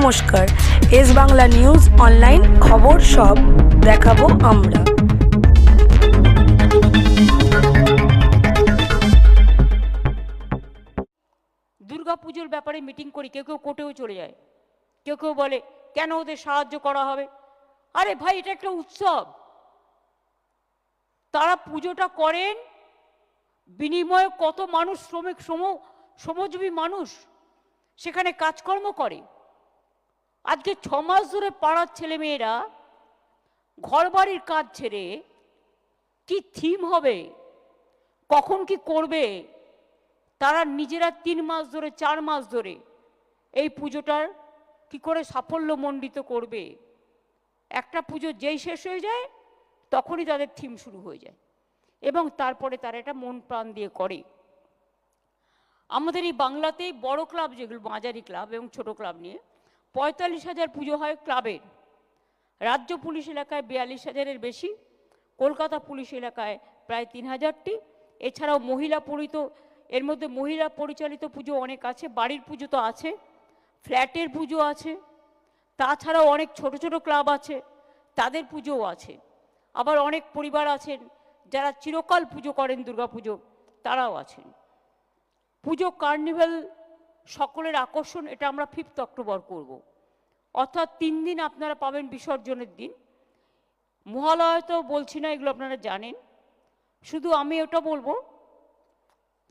নমস্কার। S Bangla news online খবর সব দেখাবো আমরা। পুজোর ব্যাপারে মিটিং করি, কেউ কেউ কোর্টেও চলে যায়। কেউ কেউ বলে, কেন ওদের সাহায্য করা হবে? আরে ভাই, এটা একটা উৎসব। তারা পুজোটা করেন, বিনিময়ে কত মানুষ শ্রমিক, শ্রম, শ্রমজীবী মানুষ সেখানে কাজকর্ম করে। আজকে ছ মাস ধরে পাড়ার ছেলেমেয়েরা ঘরবাড়ির কাজ ছেড়ে কি থিম হবে? কখন কি করবে? তারা নিজেরা তিন মাস ধরে, চার মাস ধরে এই পুজোটার কি করে সাফল্যমণ্ডিত করবে? একটা পুজো যেই শেষ হয়ে যায়, তখনই তাদের থিম শুরু হয়ে যায় এবং তারপরে তারা এটা মন প্রাণ দিয়ে করে। আমাদের এই বাংলাতেই বড় ক্লাব যেগুলো, মাঝারি ক্লাব এবং ছোট ক্লাব নিয়ে পঁয়তাল্লিশ হাজার পুজো হয় ক্লাবের। রাজ্য পুলিশ এলাকায় বিয়াল্লিশ হাজারের বেশি, কলকাতা পুলিশ এলাকায় প্রায় তিন হাজারটি। এছাড়াও মহিলা পরিত, এর মধ্যে মহিলা পরিচালিত পুজো অনেক আছে, বাড়ির পুজো তো আছে, ফ্ল্যাটের পুজো আছে, তাছাড়াও অনেক ছোট ছোট ক্লাব আছে, তাদের পুজোও আছে। আবার অনেক পরিবার আছেন, যারা চিরকাল পুজো করেন দুর্গাপুজো তারাও আছেন। পুজো কার্নিভাল সকলের আকর্ষণ, এটা আমরা ফিফথ অক্টোবর করব। অর্থাৎ তিন দিন আপনারা পাবেন বিসর্জনের দিন। মহালয় তো বলছি না, এগুলো আপনারা জানেন। শুধু আমি ওটা বলব,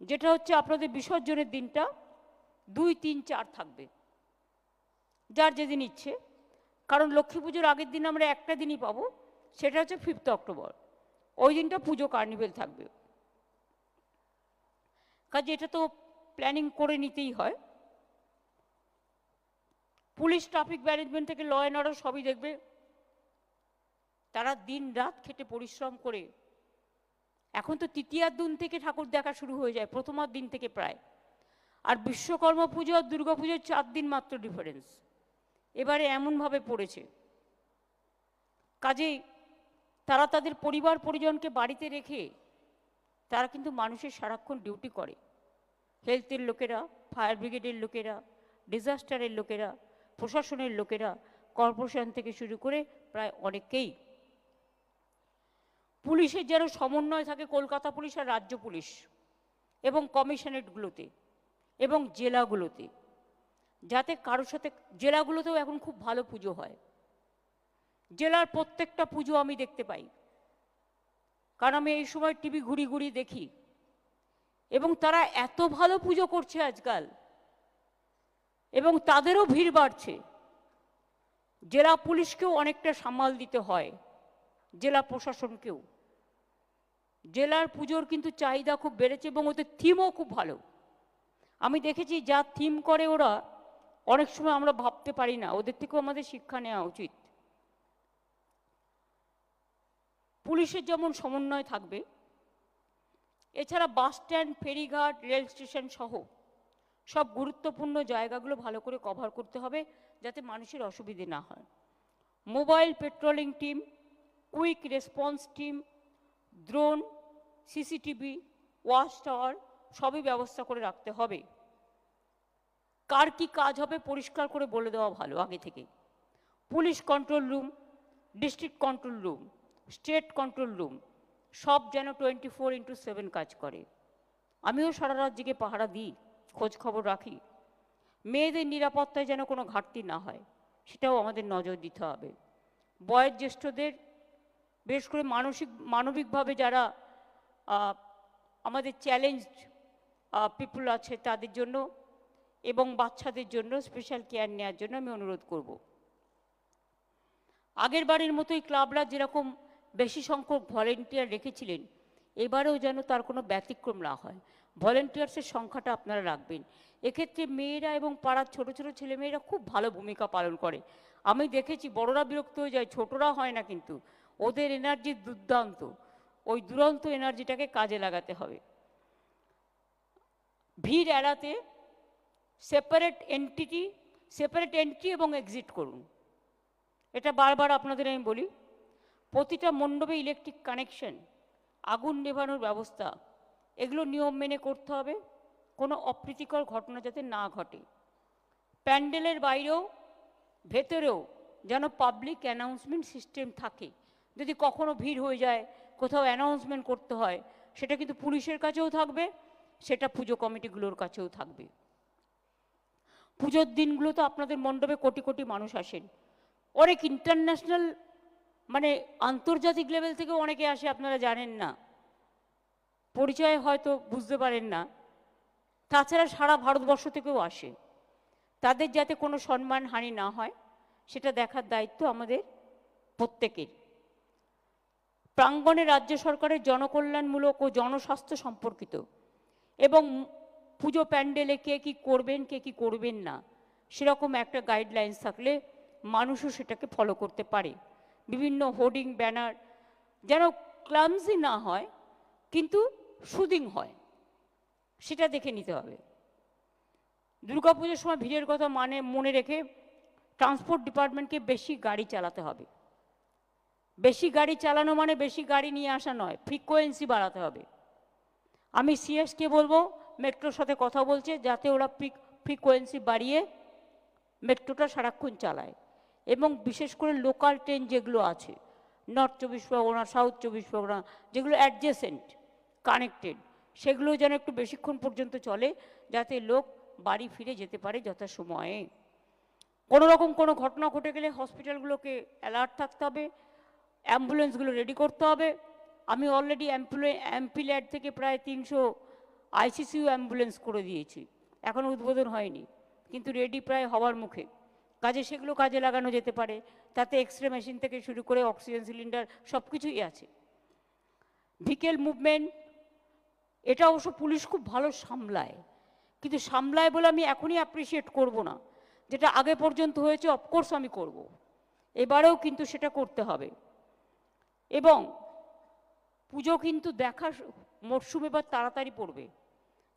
যেটা হচ্ছে আপনাদের বিসর্জনের দিনটা দুই, তিন, চার থাকবে। যার যেদিন ইচ্ছে। কারণ লক্ষ্মী পুজোর আগের দিন আমরা একটা দিনই পাবো, সেটা হচ্ছে ফিফথ অক্টোবর। ওই দিনটা পুজো কার্নিভেল থাকবে। কাজে এটা তো প্ল্যানিং করে নিতেই হয়। পুলিশ ট্রাফিক ম্যানেজমেন্ট থেকে ল অ্যান্ড অর্ডার সবই দেখবে। তারা দিন রাত খেটে পরিশ্রম করে। এখন তো তৃতীয়ার দিন থেকে ঠাকুর দেখা শুরু হয়ে যায়, প্রথমার দিন থেকে প্রায়। আর বিশ্বকর্মা পুজো আর দুর্গা পুজোর চার দিন মাত্র ডিফারেন্স এবারে এমনভাবে পড়েছে। কাজেই তারা তাদের পরিবার পরিজনকে বাড়িতে রেখে তারা কিন্তু মানুষের সারাক্ষণ ডিউটি করে। হেলথের লোকেরা ফায়ার ব্রিগেডের লোকেরা ডিজাস্টারের লোকেরা প্রশাসনের লোকেরা কর্পোরেশন থেকে শুরু করে প্রায় অনেকেই পুলিশের যেন সমন্বয় থাকে কলকাতা পুলিশ আর রাজ্য পুলিশ এবং কমিশনারেটগুলোতে এবং জেলাগুলোতে, যাতে কারোর সাথে, জেলাগুলোতেও এখন খুব ভালো পুজো হয়। জেলার প্রত্যেকটা পুজো আমি দেখতে পাই। কারণ আমি এই সময় টিভি ঘুরি ঘুরি দেখি। এবং তারা এত ভালো পুজো করছে আজকাল। এবং তাদেরও ভিড় বাড়ছে। জেলা পুলিশকেও অনেকটা সামাল দিতে হয়, জেলা প্রশাসনকেও। জেলার পুজোর কিন্তু চাহিদা খুব বেড়েছে এবং ওদের থিমও খুব ভালো। আমি দেখেছি যা থিম করে ওরা, অনেক সময় আমরা ভাবতে পারি না, ওদের থেকেও আমাদের শিক্ষা নেওয়া উচিত। পুলিশের যেমন সমন্বয় থাকবে, এছাড়া বাস স্ট্যান্ড, ফেরিঘাট, রেল স্টেশন সহ সব গুরুত্বপূর্ণ জায়গাগুলো ভালো করে কভার করতে হবে যাতে মানুষের অসুবিধে না হয়। Mobile patrolling team quick response team drone CCTV watch tower সবই ব্যবস্থা করে রাখতে হবে। কার কি কাজ হবে পরিষ্কার করে বলে দেওয়া ভালো আগে থেকে। Police control room district control room state control room সব যেন টোয়েন্টি ফোর ইন্টু সেভেন কাজ করে। আমিও সারা রাত জেগে পাহারা দিই। খোঁজ খবর রাখি। মেয়েদের নিরাপত্তায় যেন কোনো ঘাটতি না হয়, সেটাও আমাদের নজর দিতে হবে। বয়োজ্যেষ্ঠদের বেশ করে মানসিক, মানবিকভাবে যারা আমাদের চ্যালেঞ্জ পিপুল আছে তাদের জন্য এবং বাচ্চাদের জন্য স্পেশাল কেয়ার নেওয়ার জন্য আমি অনুরোধ করব। আগের বারের মতোই ক্লাবরা যেরকম বেশি সংখ্যক ভলেন্টিয়ার রেখেছিলেন, এবারেও যেন তার কোনো ব্যতিক্রম না হয়। ভলেন্টিয়ার্সের সংখ্যাটা আপনারা রাখবেন। এক্ষেত্রে মেয়েরা এবং পাড়ার ছোট ছোট ছেলেমেয়েরা খুব ভালো ভূমিকা পালন করে। আমি দেখেছি বড়রা বিরক্ত হয়ে যায়, ছোটরা হয় না কিন্তু। ওদের এনার্জি দুর্দান্ত। ওই দুরন্ত এনার্জিটাকে কাজে লাগাতে হবে। ভিড় এড়াতে সেপারেট এন্টিটি সেপারেট এন্ট্রি এবং এক্সিট করুন। এটা বারবার আপনাদের আমি বলি, প্রতিটা মণ্ডপে ইলেকট্রিক কানেকশন আগুন নেভানোর ব্যবস্থা এগুলো নিয়ম মেনে করতে হবে। কোনো অপ্রীতিকর ঘটনা যাতে না ঘটে। প্যান্ডেলের বাইরেও, ভেতরেও যেন পাবলিক অ্যানাউন্সমেন্ট সিস্টেম থাকে। যদি কখনো ভিড় হয়ে যায়, কোথাও অ্যানাউন্সমেন্ট করতে হয়, সেটা কিন্তু পুলিশের কাছেও থাকবে, সেটা পুজো কমিটিগুলোর কাছেও থাকবে। পুজোর দিনগুলো তো আপনাদের মণ্ডপে কোটি কোটি মানুষ আসেন। অনেক ইন্টারন্যাশনাল মানে আন্তর্জাতিক লেভেল থেকে অনেকে আসে, আপনারা জানেন না। পরিচয় হয়তো বুঝতে পারেন না। তাছাড়া সারা ভারতবর্ষ থেকেও আসে। তাদের যাতে কোনো সম্মান হানি না হয়, সেটা দেখার দায়িত্ব আমাদের প্রত্যেকের। প্রাঙ্গণে রাজ্য সরকারের জনকল্যাণমূলক ও জনস্বাস্থ্য সম্পর্কিত এবং পুজো প্যান্ডেলে কে কি করবেন, কে কি করবেন না, সেরকম একটা গাইডলাইন্স থাকলে মানুষও সেটাকে ফলো করতে পারে। বিভিন্ন হোর্ডিং ব্যানার যেন ক্লামসি না হয়, কিন্তু সুদিং হয়, সেটা দেখে নিতে হবে। দুর্গাপুজোর সময় ভিড়ের কথা মানে মনে রেখে ট্রান্সপোর্ট ডিপার্টমেন্টকে বেশি গাড়ি চালাতে হবে। বেশি গাড়ি চালানো মানে বেশি গাড়ি নিয়ে আসা নয় ফ্রিকোয়েন্সি বাড়াতে হবে। আমি সিএসকে বলব, মেট্রোর সাথে কথা বলছে, যাতে ওরা ফ্রিকোয়েন্সি বাড়িয়ে মেট্রোটা সারাক্ষণ চালায়। এবং বিশেষ করে লোকাল ট্রেন যেগুলো আছে নর্থ চব্বিশ পরগনা সাউথ চব্বিশ পরগনা, যেগুলো অ্যাডজেসেন্ট কানেক্টেড সেগুলো যেন একটু বেশিক্ষণ পর্যন্ত চলে, যাতে লোক বাড়ি ফিরে যেতে পারে যথাসময়ে। কোনো রকম কোনো ঘটনা ঘটে গেলে হসপিটালগুলোকে অ্যালার্ট থাকতে হবে, অ্যাম্বুলেন্সগুলো রেডি করতে হবে। আমি অলরেডি অ্যাম্পুলে অ্যাম্পিল্যাড থেকে প্রায় তিনশো আইসিসিউ অ্যাম্বুলেন্স করে দিয়েছি। এখনও উদ্বোধন হয়নি, কিন্তু রেডি প্রায় হওয়ার মুখে। কাজে সেগুলো কাজে লাগানো যেতে পারে, তাতে এক্স রে মেশিন থেকে শুরু করে অক্সিজেন সিলিন্ডার সব কিছুই আছে। ভিকেল মুভমেন্ট এটা অবশ্য পুলিশ খুব ভালো সামলায়। কিন্তু সামলায় বলে আমি এখনই অ্যাপ্রিসিয়েট করব না। যেটা আগে পর্যন্ত হয়েছে অফকোর্স আমি করব। এবারেও কিন্তু সেটা করতে হবে। এবং পুজো কিন্তু দেখার মরশুম এবার তাড়াতাড়ি পড়বে।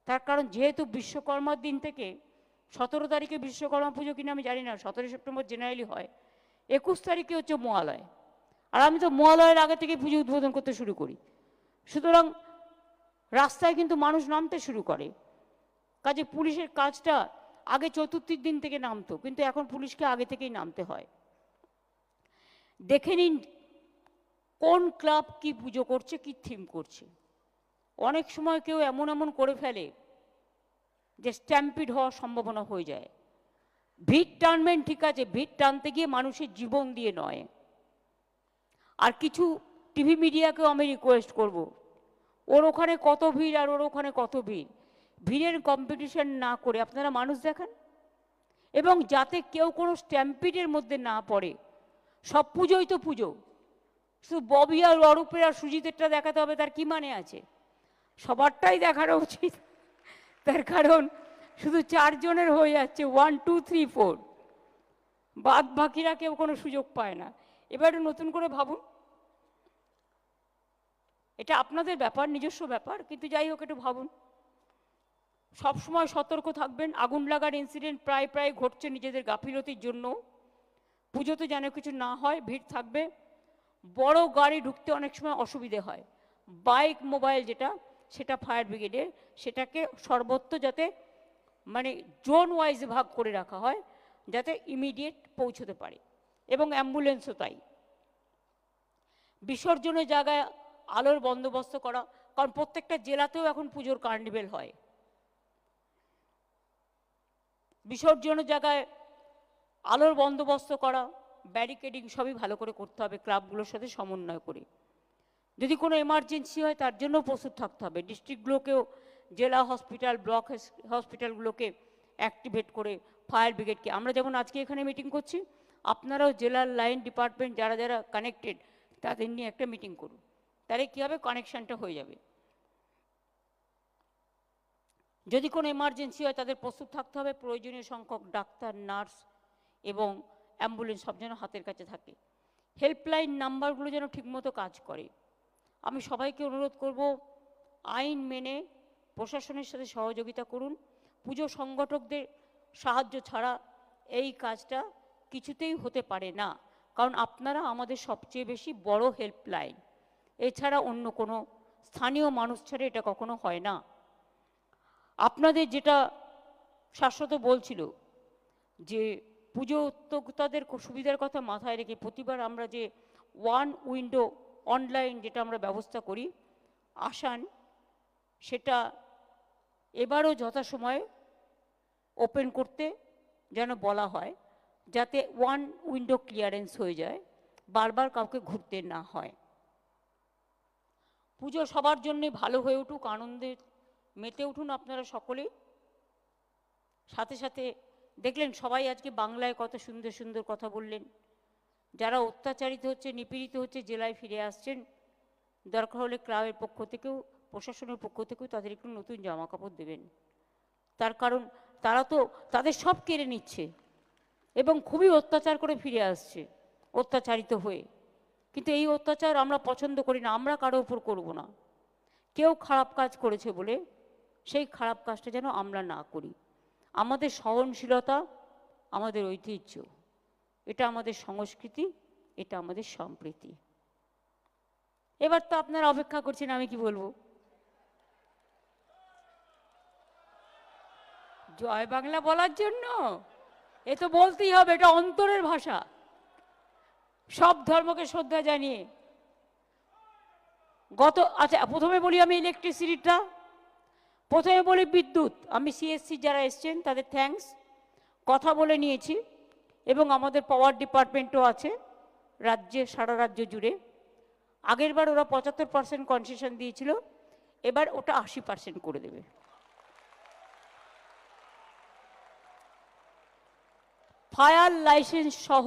তার কারণ যেহেতু বিশ্বকর্মার দিন থেকে সতেরো তারিখে বিশ্বকর্মা পুজো কিনা আমি জানি না সতেরো সেপ্টেম্বর জেনারেলি হয়। একুশ তারিখে হচ্ছে মহালয়। আর আমি তো মহালয়ের আগে থেকে পুজো উদ্বোধন করতে শুরু করি। সুতরাং রাস্তায় কিন্তু মানুষ নামতে শুরু করে। কাজে পুলিশের কাজটা আগে চতুর্থীর দিন থেকে নামতো, কিন্তু এখন পুলিশকে আগে থেকেই নামতে হয়। দেখে নিন কোন ক্লাব কি পুজো করছে, কি থিম করছে। অনেক সময় কেউ এমন এমন করে ফেলে যে স্ট্যাম্পিড হওয়ার সম্ভাবনা হয়ে যায়। ভিড় টানবেন ঠিক আছে, ভিড় টানতে গিয়ে মানুষের জীবন দিয়ে নয়। আর কিছু টিভি মিডিয়াকেও আমি রিকোয়েস্ট করব ওর ওখানে কত ভিড় আর ওর ওখানে কত ভিড়? ভিড়ের কম্পিটিশন না করে আপনারা মানুষ দেখান। এবং যাতে কেউ কোনো স্ট্যাম্পিডের মধ্যে না পড়ে, সব পুজোই তো পুজো। শুধু ববি আর অরূপের আর সুজিতেরটা দেখাতে হবে, তার কি মানে আছে? সবারটাই দেখানো উচিত। তার কারণ শুধু চারজনের হয়ে যাচ্ছে ওয়ান টু থ্রি ফোর বাদ বাকিরা কেউ কোনো সুযোগ পায় না। এবারে নতুন করে ভাবুন। এটা আপনাদের ব্যাপার, নিজস্ব ব্যাপার, কিন্তু যাই হোক একটু ভাবুন। সবসময় সতর্ক থাকবেন, আগুন লাগার ইনসিডেন্ট প্রায় প্রায় ঘটছে নিজেদের গাফিলতির জন্য। পুজোতে যেন কিছু না হয়, ভিড় থাকবে। বড় গাড়ি ঢুকতে অনেক সময় অসুবিধে হয়। বাইক, মোবাইল যেটা, সেটা ফায়ার ব্রিগেডের, সেটাকে সর্বত্র যাতে মানে জোন ওয়াইজ ভাগ করে রাখা হয়, যাতে ইমিডিয়েট পৌঁছতে পারে। এবং অ্যাম্বুলেন্সও তাই। বিসর্জনের জায়গায় আলোর বন্দোবস্ত করা, কারণ প্রত্যেকটা জেলাতেও এখন পুজোর কার্নিভেল হয়। বিসর্জনের জায়গায় আলোর বন্দোবস্ত করা ব্যারিকেডিং সবই ভালো করে করতে হবে ক্লাবগুলোর সাথে সমন্বয় করে। যদি কোনো এমার্জেন্সি হয়, তার জন্য প্রস্তুত থাকতে হবে। ডিস্ট্রিক্টগুলোকেও জেলা হসপিটাল ব্লক হসপিটালগুলোকে অ্যাক্টিভেট করে ফায়ার ব্রিগেডকে আমরা যেমন আজকে এখানে মিটিং করছি, আপনারাও জেলার লাইন ডিপার্টমেন্ট যারা যারা কানেক্টেড তাদের নিয়ে একটা মিটিং করুন। তাহলে কী হবে? কানেকশানটা হয়ে যাবে। যদি কোনো এমার্জেন্সি হয়, তাদের প্রস্তুত থাকতে হবে। প্রয়োজনীয় সংখ্যক ডাক্তার নার্স এবং অ্যাম্বুলেন্স সব যেন হাতের কাছে থাকে। হেল্পলাইন নাম্বারগুলো যেন ঠিকমতো কাজ করে। আমি সবাইকে অনুরোধ করব, আইন মেনে প্রশাসনের সাথে সহযোগিতা করুন। পুজো সংগঠকদের সাহায্য ছাড়া এই কাজটা কিছুতেই হতে পারে না। কারণ আপনারা আমাদের সবচেয়ে বেশি বড় হেল্পলাইন এছাড়া অন্য কোনো স্থানীয় মানুষ ছাড়া এটা কখনো হয় না। আপনাদের যেটা শাশ্বত বলছিল যে পুজো উদ্যোক্তাদের সুবিধার কথা মাথায় রেখে প্রতিবার আমরা যে ওয়ান উইন্ডো অনলাইন যেটা আমরা ব্যবস্থা করি, আসান, সেটা এবারও যথাসময়ে ওপেন করতে যেন বলা হয়, যাতে ওয়ান উইন্ডো ক্লিয়ারেন্স হয়ে যায়, বারবার কাউকে ঘুরতে না হয়। পুজো সবার জন্যে ভালো হয়ে উঠুক, আনন্দে মেতে উঠুন আপনারা সকলেই। সাথে সাথে দেখলেন সবাই আজকে বাংলায় কত সুন্দর সুন্দর কথা বললেন। যারা অত্যাচারিত হচ্ছে, নিপীড়িত হচ্ছে, জেলায় ফিরে আসছেন, দরকার হলে ক্লাবের পক্ষ থেকেও, প্রশাসনের পক্ষ থেকেও তাদের একটু নতুন জামা কাপড় দেবেন। তার কারণ তারা তো তাদের সব কেড়ে নিচ্ছে এবং খুবই অত্যাচার করে ফিরে আসছে, অত্যাচারিত হয়ে। কিন্তু এই অত্যাচার আমরা পছন্দ করি না, আমরা কারও উপর করব না। কেউ খারাপ কাজ করেছে বলে সেই খারাপ কাজটা যেন আমরা না করি। আমাদের সহনশীলতা, আমাদের ঐতিহ্য, এটা আমাদের সংস্কৃতি, এটা আমাদের সম্প্রীতি। এবার তো আপনারা অপেক্ষা করছেন, আমি কি বলব? জয় বাংলা বলার জন্য? এ তো বলতেই হবে, এটা অন্তরের ভাষা। সব ধর্মকে শ্রদ্ধা জানিয়ে। গত আচ্ছা প্রথমে বলি আমি ইলেকট্রিসিটিটা প্রথমে বলি বিদ্যুৎ। আমি সিএসসি যারা এসছেন, তাদের থ্যাঙ্কস কথা বলে নিয়েছি, এবং আমাদের পাওয়ার ডিপার্টমেন্টও আছে, রাজ্যে, সারা রাজ্য জুড়ে। আগেরবার ওরা পঁচাত্তর পার্সেন্ট কনসেশন দিয়েছিল, এবার ওটা আশি পার্সেন্ট করে দেবে। ফায়ার লাইসেন্স সহ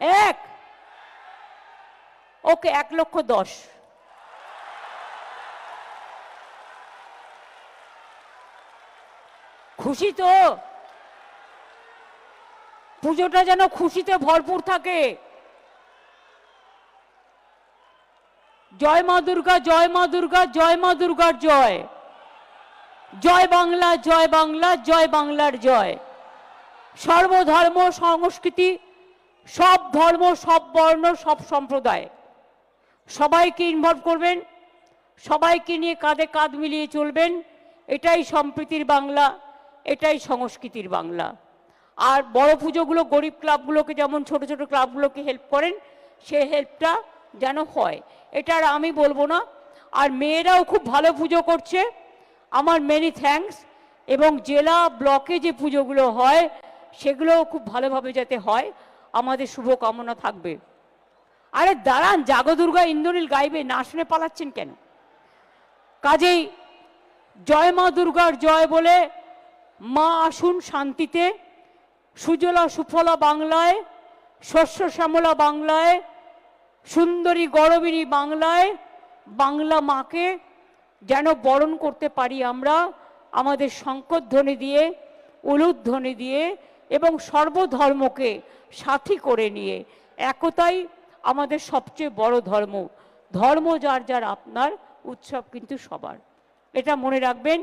এক। ওকে এক লক্ষ দশ। খুশি তো? পুজোটা যেন খুশিতে ভরপুর থাকে। জয় মা দুর্গা, জয় মা দুর্গা, জয় মা দুর্গার জয়। জয় বাংলা জয় বাংলা, জয় বাংলার জয়। সর্বধর্ম সংস্কৃতি সব ধর্ম, সব বর্ণ, সব সম্প্রদায়। সবাইকে ইনভলভ করবেন, সবাইকে নিয়ে কাঁধে কাঁধ মিলিয়ে চলবেন। এটাই সম্প্রীতির বাংলা, এটাই সংস্কৃতির বাংলা। আর বড় পুজোগুলো, গরিব ক্লাবগুলোকে যেমন ছোট ছোট ক্লাবগুলোকে হেল্প করেন, সে হেল্পটা যেন হয়। এটা আর আমি বলব না। আর মেয়েরাও খুব ভালো পুজো করছে। আমার মেনি থ্যাঙ্কস এবং জেলা ব্লকে যে পুজোগুলো হয়, সেগুলোও খুব ভালোভাবে যাতে হয়। আমাদের শুভকামনা থাকবে। আরে দাঁড়ান জাগদুর্গা ইন্দ্রনীল গাইবে, না শুনে পালাচ্ছেন কেন? কাজেই জয় মা দুর্গার জয় বলে মা আসুন শান্তিতে, সুজলা সুফলা বাংলায়, শস্য শ্যামলা বাংলায়, সুন্দরী গরবিনী বাংলায়, বাংলা মাকে যেন বরণ করতে পারি আমরা, আমাদের শঙ্করধ্বনি দিয়ে, উলুধ্বনি দিয়ে এবং সর্বধর্মকে সাথী করে নিয়ে। একতাই আমাদের সবচেয়ে বড় ধর্ম। ধর্ম যার যার আপনার উৎসব কিন্তু সবার। এটা মনে রাখবেন।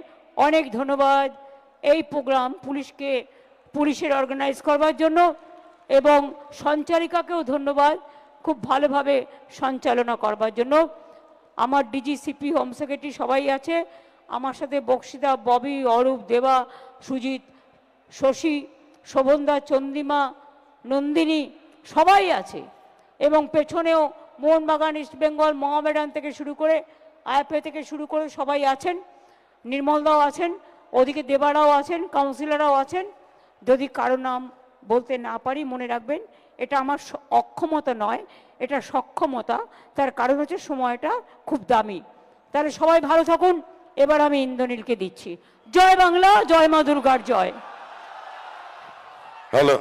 অনেক ধন্যবাদ এই প্রোগ্রাম পুলিশকে, পুলিশের অর্গানাইজ করবার জন্য এবং সঞ্চারিকাকেও ধন্যবাদ খুব ভালোভাবে সঞ্চালনা করবার জন্য। আমার ডিজিসিপি হোম সেক্রেটারি সবাই আছে। আমার সাথে বক্সিদা ববি, অরূপ, দেবা, সুজিত, শশী, শোভনদা, চন্দিমা নন্দিনী সবাই আছে। এবং পেছনেও মোহনবাগান, ইস্ট বেঙ্গল, মহামেডান থেকে শুরু করে আইএফএ থেকে শুরু করে সবাই আছেন। নির্মলদাও আছেন, ওদিকে দেবারাও আছেন, কাউন্সিলররাও আছেন। যদি কারও নাম বলতে না পারি, মনে রাখবেন, এটা আমার অক্ষমতা নয়, এটা সক্ষমতা। তার কারণ হচ্ছে সময়টা খুব দামি। তাহলে সবাই ভালো থাকুন। এবার আমি ইন্দ্রনীলকে দিচ্ছি। জয় বাংলা, জয় মা দুর্গার জয়। হ্যালো।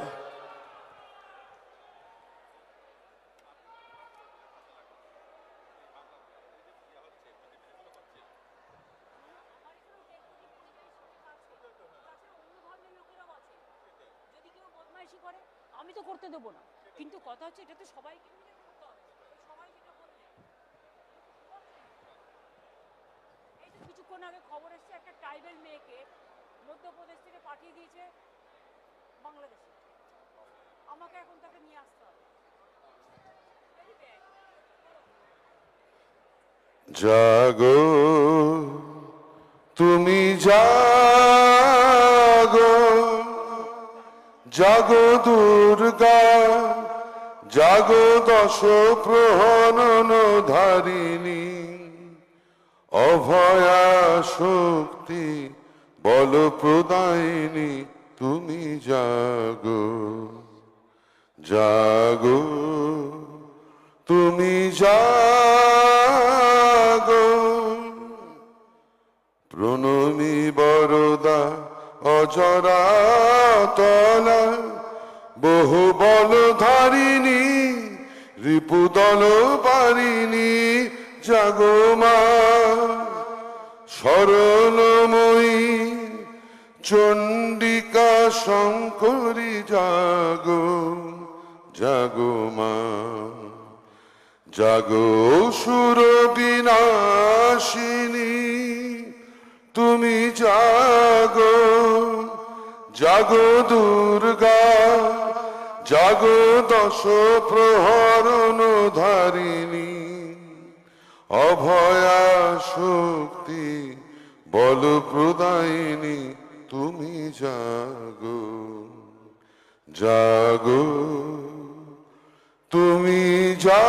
আমি তো করতে দেবো না। কিন্তু কথা হচ্ছে এটা তো সবাইকে সবাই কিছুক্ষণ আগে খবর এসছে, একটা ট্রাইবেল মেয়েকে মধ্যপ্রদেশ থেকে পাঠিয়ে দিয়েছে বাংলাদেশে। আমাকে এখন তাকে নিয়ে আসতে হবে। জাগো, তুমি জাগো। জাগো দুর্গা, জাগো দশ প্রহনন ধারিণী। অভয়া শক্তি বল প্রদায়িনী, তুমি জাগো জাগো, তুমি জাগো। প্রণমী বরদা অজরা তলা বহু বল ধারিণী রিপুদল পারিণী জাগো মা। সরলময়ী চণ্ডিকা শঙ্করী, জাগো জাগো মা। জাগো সুর বিনাশিনী তুমি জাগো জাগো দুর্গা, জাগো দশ প্রহরণ ধারিণী, অভয়া শক্তি বল প্রদায়িনী তুমি জাগো জাগো, তুমি যা